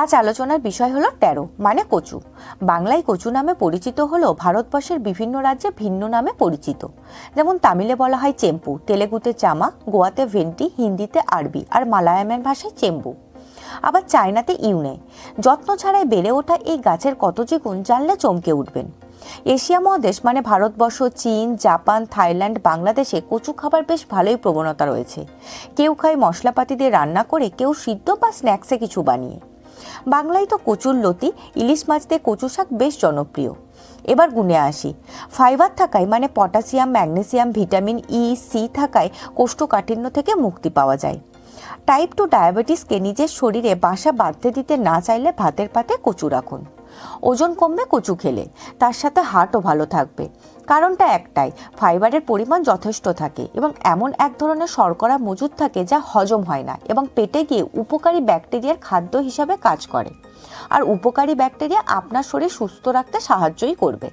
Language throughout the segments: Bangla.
আজ আলোচনার বিষয় হলো তেরো মানে কচু। বাংলায় কচু নামে পরিচিত হলেও ভারতবর্ষের বিভিন্ন রাজ্যে ভিন্ন নামে পরিচিত। যেমন তামিলে বলা হয় চেম্পু, তেলেগুতে চামা, গোয়াতে ভেন্টি, হিন্দিতে আরবি আর মালায়ামের ভাষায় চেম্বু। আবার চায়নাতে ইউনে। যত্ন ছাড়াই বেড়ে ওঠা এই গাছের কত যে গুণ জানলে চমকে উঠবেন। এশিয়া মহাদেশ মানে ভারতবর্ষ, চীন, জাপান, থাইল্যান্ড, বাংলাদেশে কচু খাবার বেশ ভালোই প্রবণতা রয়েছে। কেউ খায় মশলাপাতি দিয়ে রান্না করে, কেউ সিদ্ধ বা স্ন্যাক্সে কিছু বানিয়ে। বাংলায় তো কচুর লতি, ইলিশ মাছ দিয়ে কচু শাক বেশ জনপ্রিয়। এবার গুনে আসি। ফাইবার থাকায় মানে potassium, magnesium, vitamin E C থাকায় কোষ্ঠকাঠিন্য থেকে মুক্তি পাওয়া যায়। টাইপ টু ডায়াবেটিসকে নিজের শরীরে বাসা বাঁধতে দিতে না চাইলে ভাতের পাতে কচু রাখুন। ওজন কমবে, কচু খেলে। তার সাথে হার্টও ভালো থাকবে। কারণটা একটাই, ফাইবারের পরিমাণ যথেষ্ট থাকে এবং এমন এক ধরনের শর্করা মজুদ থাকে যা হজম হয় না এবং পেটে গিয়ে উপকারী ব্যাকটেরিয়ার খাদ্য হিসাবে কাজ করে। আর উপকারী ব্যাকটেরিয়া আপনার শরীর সুস্থ রাখতে সাহায্যই করবে।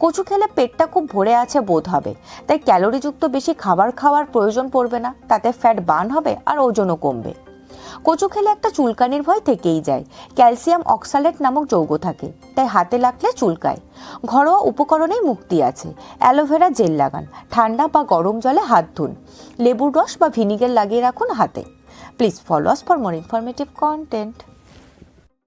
কচু খেলে পেটটা খুব ভরে আছে বোধ হবে, তাই ক্যালোরিযুক্ত বেশি খাবার খাওয়ার প্রয়োজন পড়বে না, তাতে ফ্যাট বার্ন হবে আর ওজনও কমবে। কচু খেলে একটা চুলকানির ভয় থেকেই যায়। ক্যালসিয়াম অক্সালেট নামক যৌগ থাকে, তাই হাতে লাগলে চুলকায়। ঘরোয়া উপকরণেই মুক্তি আছে, অ্যালোভেরা জেল লাগান, ঠান্ডা বা গরম জলে হাত ধুন, লেবুর রস বা ভিনিগার লাগিয়ে রাখুন হাতে। Please follow us for more informative content.